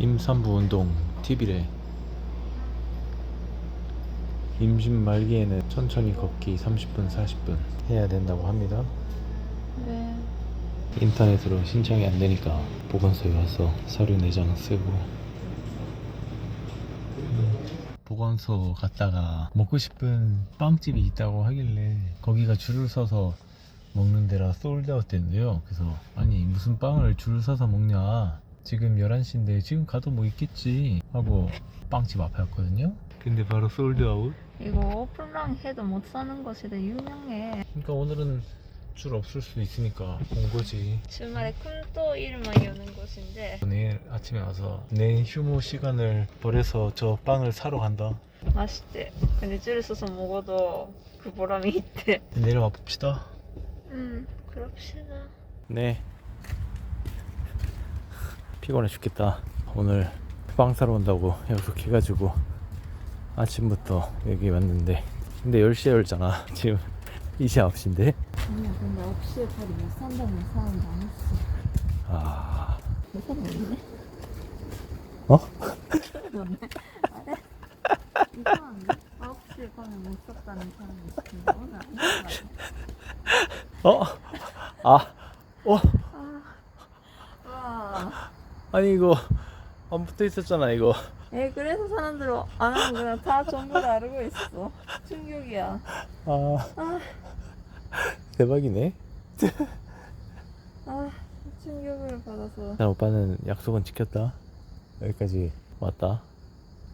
임산부 운동 TV래. 임신 말기에는 천천히 걷기 30분 40분 해야 된다고 합니다. 네. 인터넷으로 신청이 안 되니까 보건소에 와서 서류 내장 쓰고. 음, 보건소 갔다가 먹고 싶은 빵집이 있다고 하길래 거기가 줄을 서서 먹는 데라 솔드아웃 된대요. 그래서 아니 무슨 빵을 줄 서서 먹냐 지금 11시인데 지금 가도 뭐 있겠지 하고 빵집 앞에 왔거든요 근데 바로 솔드아웃 이거 오픈랑 해도 못 사는 곳이라 유명해. 그러니까 오늘은 줄 없을 수 있으니까 온 거지 주말에 쿤또 일만 여는 곳인데 내일 아침에 와서 내 휴무 시간을 버려서 저 빵을 사러 간다. 맛있대. 근데 줄을 서서 먹어도 그 보람이 있대. 내려와 봅시다. 음, 그럽시다. 네. 피곤해 죽겠다. 오늘 빵 사러 온다고 약속해가지고 아침부터 여기 왔는데 근데 10시에 열잖아. 지금 이제 9시인데. 아니야, 근데 9시에 바로 못 산다는 사람 많았어. 아... 못 사는 어? 그러네. 아래? 이상한데? 9시에 가면 못 샀다는 사람이 있는데 오늘. 어? 아... 어? 아, 와. 아니 이거 안 붙어 있었잖아 이거. 에 그래서 사람들 안 하는구나. 다 전부 다 알고 있어. 충격이야. 아... 아, 대박이네. 아, 충격을 받아서. 일단 오빠는 약속은 지켰다. 여기까지 왔다.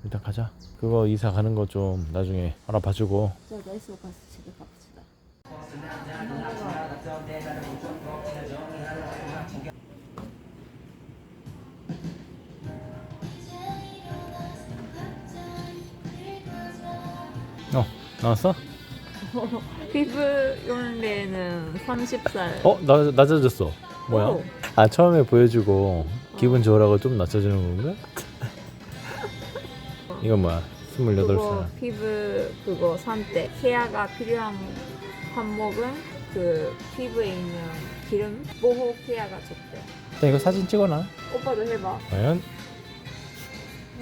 일단 가자. 그거 이사 가는 거 좀 나중에 알아봐주고. 저 나이스 가서 집에 갑시다. 나왔어? 피부 연례는 30살. 어 나, 낮아졌어. 뭐야? 오. 아 처음에 보여주고 기분 좋으라고 좀 낮춰주는 건가? 이건 뭐야? 28살. 그거 피부 그거 산때 케아가 필요한 항목은 그 피부에 있는 기름 보호 케아가 좋대. 일단 이거 사진 찍어놔. 오빠도 해봐. 과연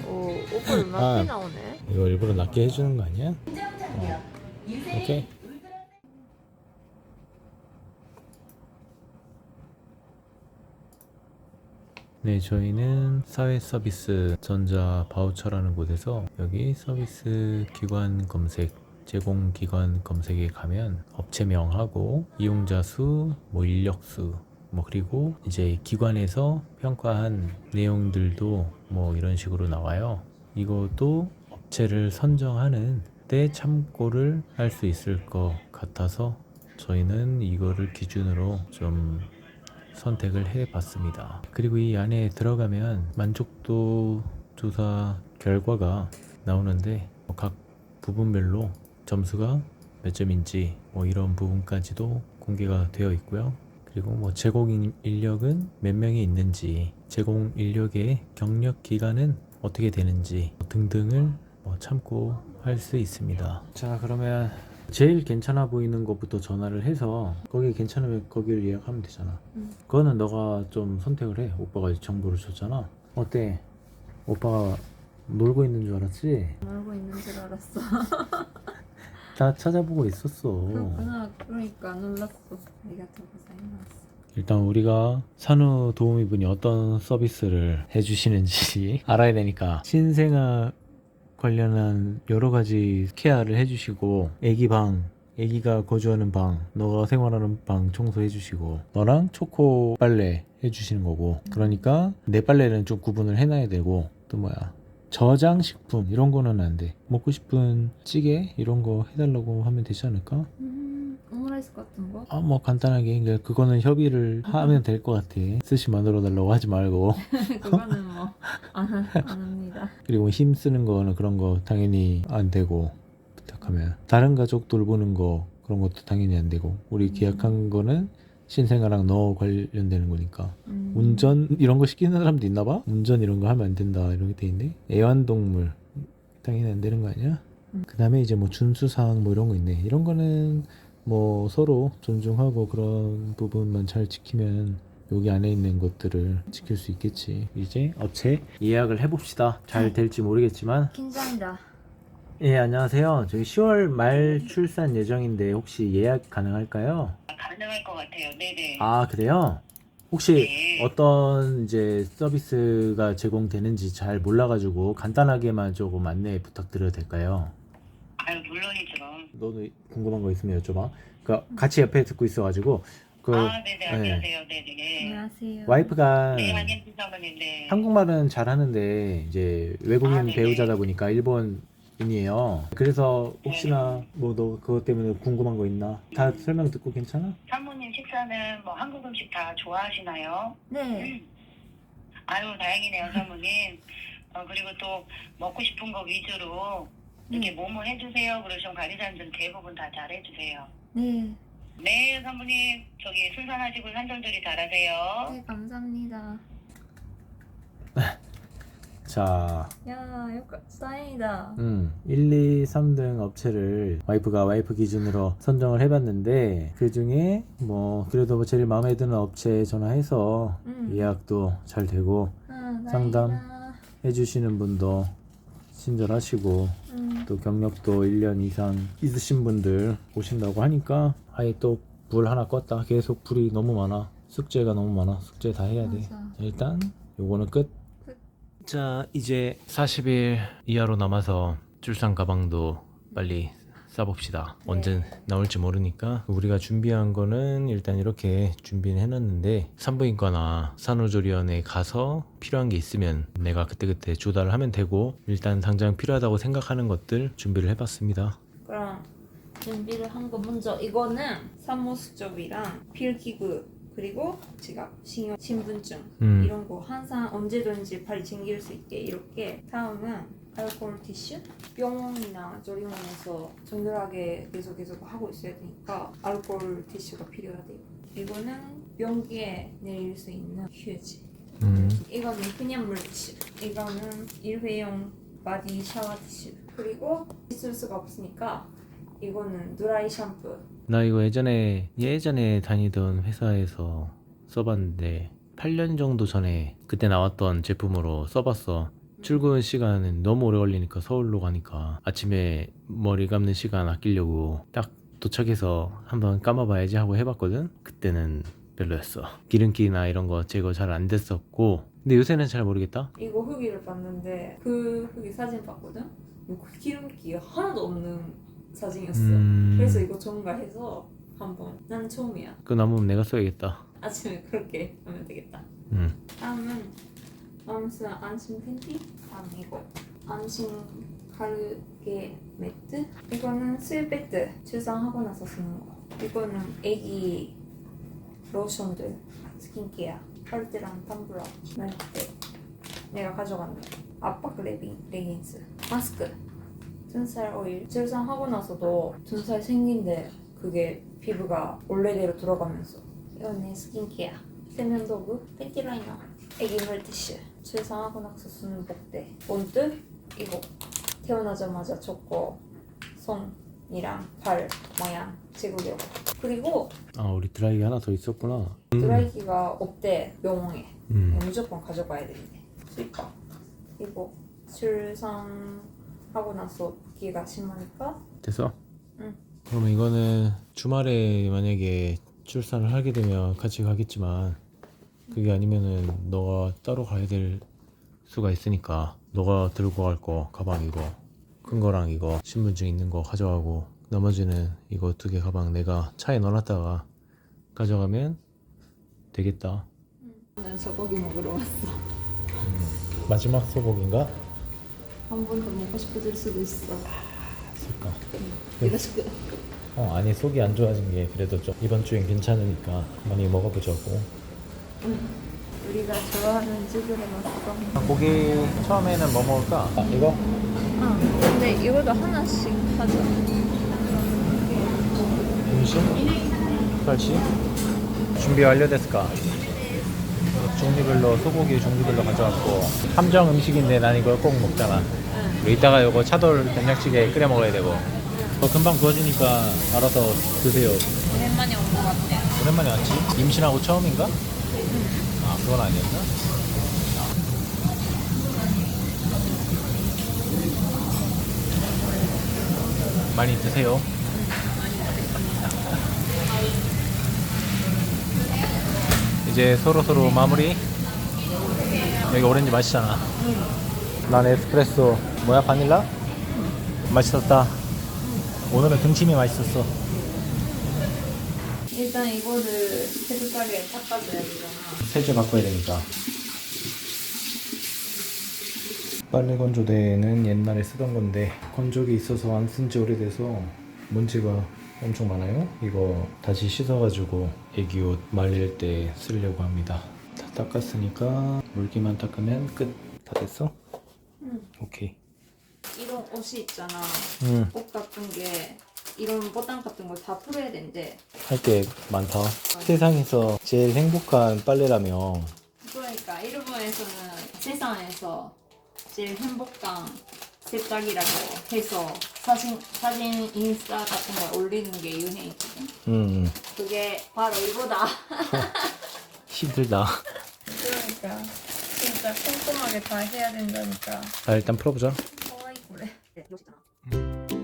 오, 오빠 음악 아. 꽤 나오네. 이거 일부러 낮게 해주는 거 아니야? 어. 오케이. 네, 저희는 사회 서비스 전자 바우처라는 곳에서 여기 서비스 기관 검색, 제공 기관 검색에 가면 업체명하고 이용자 수, 뭐 인력 수, 뭐 그리고 이제 기관에서 평가한 내용들도 뭐 이런 식으로 나와요. 이것도 업체를 선정하는 때 참고를 할 수 있을 것 같아서 저희는 이거를 기준으로 좀 선택을 해 봤습니다. 그리고 이 안에 들어가면 만족도 조사 결과가 나오는데 뭐각 부분별로 점수가 몇 점인지 뭐 이런 부분까지도 공개가 되어 있고요. 그리고 뭐 제공 인- 인력은 몇 명이 있는지, 제공 인력의 경력 기간은 어떻게 되는지 등등을 뭐 참고 할 수 있습니다. 자, 그러면 제일 괜찮아 보이는 것부터 전화를 해서 거기 괜찮으면 거기를 예약하면 되잖아. 응. 그거는 너가 좀 선택을 해. 오빠가 정보를 줬잖아. 어때? 오빠가 놀고 있는 줄 알았지? 알고 있는 줄 알았어. 다 찾아보고 있었어. 그렇구나. 그러니까 놀랐어. 아리가토 고자이마스. 일단 우리가 산후 도우미분이 어떤 서비스를 해주시는지 알아야 되니까 신생아 관련한 여러 가지 케어를 해주시고 애기 방 애기가 거주하는 방 너가 생활하는 방 청소해주시고 너랑 초코 빨래 해주시는 거고 그러니까 내 빨래는 좀 구분을 해놔야 되고 또 뭐야 저장식품 이런 거는 안 돼. 먹고 싶은 찌개 이런 거 해달라고 하면 되지 않을까? 음, 오므라이스 같은 거? 아 뭐 간단하게. 그러니까 그거는 협의를 하면 될 것 같아. 스시 만들어 달라고 하지 말고. 그거는 뭐, 안, 안 합니다. 그리고 힘 쓰는 거는 그런 거 당연히 안 되고 부탁하면. 다른 가족 돌보는 거 그런 것도 당연히 안 되고. 우리 계약한 거는 신생아랑 너 관련되는 거니까 음. 운전 이런 거 시키는 사람도 있나 봐 운전 이런 거 하면 안 된다 이렇게 돼 있네 애완동물 당연히 안 되는 거 아니야 음. 그 다음에 이제 뭐 준수사항 뭐 이런 거 있네 이런 거는 뭐 서로 존중하고 그런 부분만 잘 지키면 여기 안에 있는 것들을 지킬 수 있겠지. 이제 업체 예약을 해봅시다. 잘 될지 모르겠지만. 긴장이다. 예, 안녕하세요. 저희 10월 말 출산 예정인데 혹시 예약 가능할까요? 가능할 것 같아요. 네네. 아, 그래요? 혹시 네. 어떤 이제 서비스가 제공되는지 잘 몰라가지고 간단하게만 조금 안내 부탁드려도 될까요? 아유 물론이죠. 너도 궁금한 거 있으면 여쭤봐. 그러니까 같이 옆에 듣고 있어가지고 그 아 네네 네. 안녕하세요. 네네. 안녕하세요. 와이프가 네 사모님. 네. 한국말은 잘하는데 이제 외국인 아, 네네. 배우자다 보니까 일본인 이에요. 그래서 혹시나 뭐 너 그것 때문에 궁금한 거 있나? 다 설명 듣고 괜찮아? 사모님 식사는 뭐 한국 음식 다 좋아하시나요? 네. 아유 다행이네요 사모님. 어, 그리고 또 먹고 싶은 거 위주로 이렇게 네. 뭐뭐 해주세요. 그러시면 관리자님들 대부분 다 잘해주세요. 네. 네 사모님 저기 순산하시고 산전들이 잘하세요. 네, 감사합니다. 자, 야, 다행이다. 음, 1, 2, 3등 업체를 와이프가 와이프 기준으로 선정을 해봤는데 그 중에 뭐 그래도 뭐 제일 마음에 드는 업체에 전화해서 음. 예약도 잘 되고 아, 상담. 다행이다. 해주시는 분도 친절하시고 음. 또 경력도 1년 이상 있으신 분들 오신다고 하니까 아예 또 불 하나 껐다 계속 불이 너무 많아 숙제가 너무 많아 숙제 다 해야 돼 맞아. 일단 요거는 끝. 끝. 자 이제 40일 이하로 남아서 출산 가방도 빨리 싸봅시다. 언제 나올지 모르니까 우리가 준비한 거는 일단 이렇게 준비는 해놨는데 산부인과나 산후조리원에 가서 필요한 게 있으면 내가 그때그때 조달을 하면 되고 일단 당장 필요하다고 생각하는 것들 준비를 해봤습니다. 그럼 준비를 한 거 먼저 이거는 산모수첩이랑 필기구 그리고 지갑, 신용, 신분증 음. 이런 거 항상 언제든지 빨리 챙길 수 있게 이렇게. 다음은 알코올 티슈? 병원이나 조리원에서 정결하게 계속 계속 하고 있어야 되니까 알코올 티슈가 필요하대요. 이거는 변기에 내릴 수 있는 휴지. 음. 이거는 그냥 물티슈. 이거는 일회용 바디 샤워 티슈. 그리고 씻을 수가 없으니까 이거는 드라이 샴푸 나 이거 예전에 예전에 다니던 회사에서 써봤는데 8년 정도 전에 그때 나왔던 제품으로 써봤어. 출근 시간은 너무 오래 걸리니까 서울로 가니까 아침에 머리 감는 시간 아끼려고 딱 도착해서 한번 감아봐야지 하고 해봤거든. 그때는 별로였어. 기름기나 이런 거 제거 잘 안 됐었고. 근데 요새는 잘 모르겠다. 이거 후기를 봤는데 그 후기 사진 봤거든? 이거 기름기 하나도 없는 사진이었어 음, 그래서 이거 좋은가 해서 한번 난 처음이야. 그 남으면 내가 써야겠다. 아침에 그렇게 하면 되겠다. 음. 다음은 맘스 안심 팬티? 다음 이거. 안심 가르게 매트? 이거는 스웨베트 출산하고 나서 쓰는 거. 이거는 애기 로션들 스킨케어 빨대랑 텀블러 멜트. 내가 가져갔네. 압박 레깅, 레깅스. 마스크 둔살 오일. 출산하고 나서도 둔살 생긴데 그게 피부가 원래대로 돌아가면서. 이건 내 스킨케어. 세면도구 팬티 라이너 애기 물티슈. 출산하고 나서 쓰는 복대. 본드 이거. 태어나자마자 줬고 손이랑 발 모양 찍으려고 그리고 아 우리 드라이기 하나 더 있었구나. 드라이기가 없대 병원에. 음. 무조건 가져가야 되는데. 슬퍼. 이거 출산하고 나서 붓기가 심하니까 됐어? 응. 그러면 이거는 주말에 만약에 출산을 하게 되면 같이 가겠지만 그게 아니면은 너가 따로 가야 될 수가 있으니까 너가 들고 갈 거 가방 이거 큰 거랑 이거 신분증 있는 거 가져가고 나머지는 이거 두 개 가방 내가 차에 넣어놨다가 가져가면 되겠다 오늘 소고기 먹으러 왔어 마지막 소고기인가? 한 번 더 먹고 싶어질 수도 있어 있을까? 이거 시끄 어 아니 속이 안 좋아진 게 그래도 좀 이번 주엔 괜찮으니까 많이 먹어보자고 우리가 좋아하는 집을 해놨어 고기 처음에는 뭐 먹을까? 아, 이거? 아 근데 이것도 하나씩 하자 분신? 설치? 준비 완료됐을까? 종류별로 소고기 종류별로 가져왔고 함정 음식인데 난 이걸 꼭 먹잖아 이따가 이거 차돌 된장찌개 끓여 먹어야 되고 어, 금방 구워지니까 알아서 드세요 오랜만에 온 것 같아 오랜만에 왔지? 임신하고 처음인가? 응 그건 아니었나? 많이 드세요. 이제 서로 서로 마무리. 여기 오렌지 맛있잖아. 난 에스프레소 뭐야 바닐라? 맛있었다. 오늘은 등심이 맛있었어. 일단 이거를 깨끗하게 닦아줘야 되잖아. 세제 바꿔야 되니까. 빨래 건조대는 옛날에 쓰던 건데 건조기 있어서 안 쓴 지 오래돼서 먼지가 엄청 많아요. 이거 다시 씻어가지고 애기 옷 말릴 때 쓰려고 합니다. 다 닦았으니까 물기만 닦으면 끝. 다 됐어? 응. 오케이. 이런 옷이 있잖아. 응. 옷 같은 게 이런 보단 같은 거다 풀어야 된대. 할 게 많다. 세상에서 제일 행복한 빨래라며. 그러니까 일본에서는 세상에서 제일 행복한 세탁이라고 해서 사진 사진 인스타 같은 거 올리는 게 유행이거든. 음, 그게 바로 이거다. 힘들다. 그러니까 진짜 꼼꼼하게 다 해야 된다니까. 자, 일단 풀어보자. 어이 그래. 이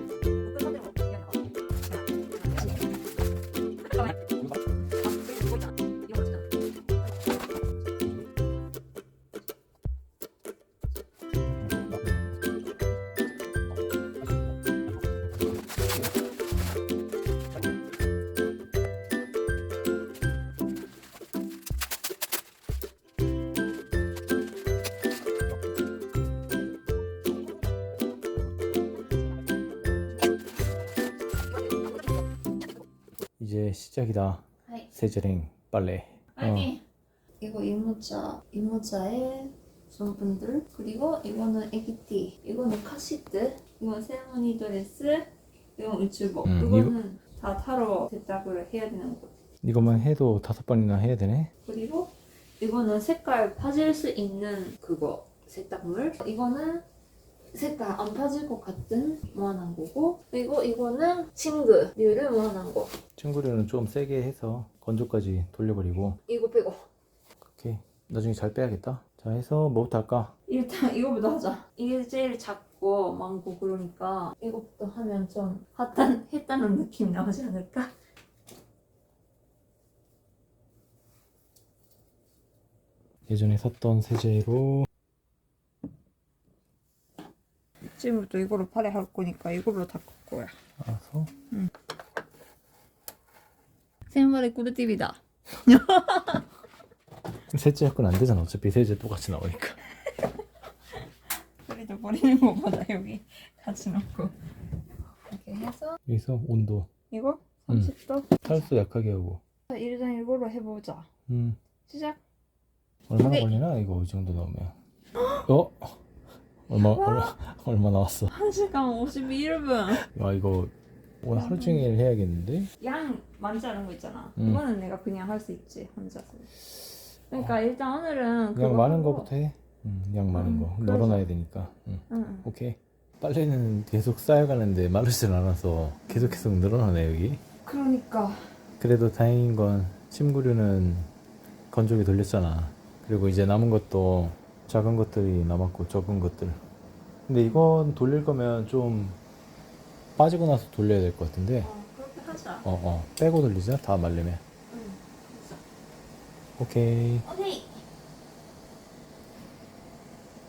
제 시작이다. 세제링 빨래. 빨리. 이거 이모자, 이모자의 손분들 그리고 이거는 애기띠, 이거는 카시트, 이건 세레모니 드레스, 이건 우체복. 음, 이거는 다 타러 세탁을 해야 되는 거. 이것만 해도 다섯 번이나 해야 되네. 그리고 이거는 색깔 파질 수 있는 그거 세탁물. 이거는 색깔 안 파질 것 같은 모아놓은 거고 그리고 이거는 싱글류를 모아놓은 거. 친구류는 좀 세게 해서 건조까지 돌려버리고. 이거 빼고. 오케이. 나중에 잘 빼야겠다. 자, 해서 뭐부터 할까? 일단 이거부터 하자. 이게 제일 작고 많고 그러니까 이거부터 하면 좀 핫한 했다는 느낌 나오지 않을까? 예전에 샀던 세제로 지금부터 이거로 팔에 할 거니까 이걸로 닦을 거야. 알아서 생활의 꿀팁이다. 세제 약은 안 되잖아. 어차피 세제 똑같이 나오니까. 그래도 버리는 거보다 여기 같이 넣고 이렇게 해서 여기서 온도 이거 음. 30도. 탈수 약하게 하고. 일단 이걸로 해보자. 음. 시작. 얼마나 오케이. 걸리나 이거 이 정도 넣으면. 어? 얼마 얼마 얼마 나왔어? 1시간 52분. 와 이거 오늘 하루 종일 해야겠는데? 양 많지 않은 거 있잖아. 음. 이거는 내가 그냥 할 수 있지 혼자서. 그러니까 일단 오늘은 그거 많은 하고. 거부터 해. 음, 양 많은 음, 거 그래서. 널어놔야 되니까. 음. 응, 응. 오케이. 빨래는 계속 쌓여가는데 마르질 않아서 계속 계속 늘어나네 여기. 그러니까 그래도 다행인 건 침구류는 건조기 돌렸잖아. 그리고 이제 남은 것도 작은 것들이 남았고 적은 것들. 근데 이건 돌릴 거면 좀 빠지고 나서 돌려야 될 것 같은데. 어, 그렇게 하자. 어, 어. 빼고 돌리자. 다 말리면. 응. 오케이. 오케이.